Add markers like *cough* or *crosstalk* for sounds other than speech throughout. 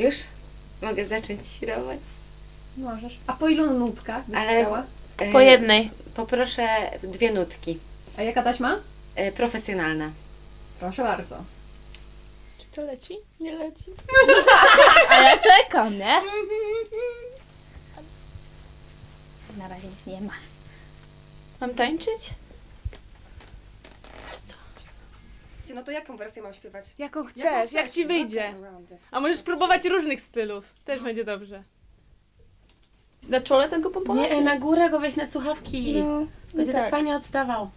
Już? Mogę zacząć świrować? Możesz. A po ilu nutkach byś Ale- chciała? E, Po jednej. Poproszę dwie nutki. A jaka taśma? E, profesjonalna. Proszę bardzo. Czy to leci? Nie leci. *laughs* A ja czekam, nie? *laughs* Na razie nic nie ma. Mam tańczyć? No to jaką wersję mam śpiewać? Jaką chcesz, jak ci wyjdzie. A możesz próbować różnych stylów. Też będzie dobrze. Na czole tego popola? Nie, na górę go weź na słuchawki. No, Będzie tak. tak. fajnie odstawał.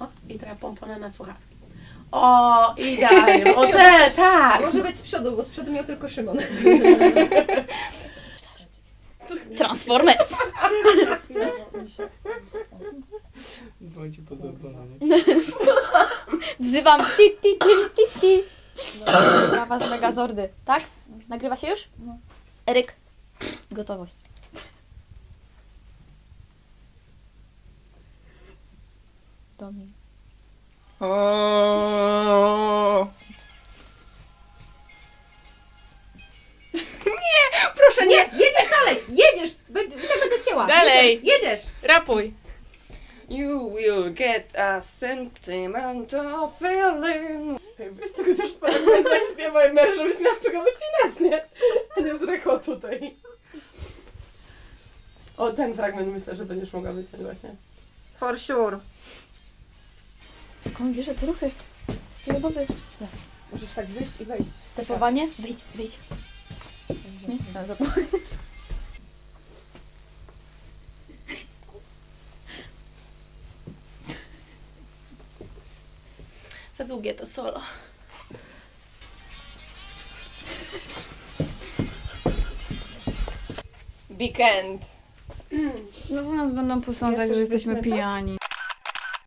O, i teraz pompona na słuchawki. O, idealnie. O, *laughs* te, tak. Może być z przodu, bo z przodu miał tylko Szymon. *laughs* Transformers! *laughs* Dzwońcie po zadanie. *laughs* Wzywam ti ti ti ti ti. Sprawa z Megazordy, tak? Nagrywa się już? Eryk, gotowość. Domin. Proszę, nie! Jedziesz dalej! Jedziesz! Tak. Dalej. Jedziesz! jedziesz. Rapuj. You will get a sentimental feeling. Weź tego też fragment *laughs* zaśpiewaj, Mary, żebyś miała z czego wycinać, nie? A nie z recho tutaj. O, ten fragment myślę, że będziesz mogła wyciąć właśnie. For sure. Skąd bierze te ruchy? Chwilowy. Możesz tak wyjść i wejść. Stepowanie? Wyjdź, wyjdź. Nie? No, zapomnę. Za długie to solo. Big end. Znowu nas będą posądzać, Ja że jesteśmy tak? pijani.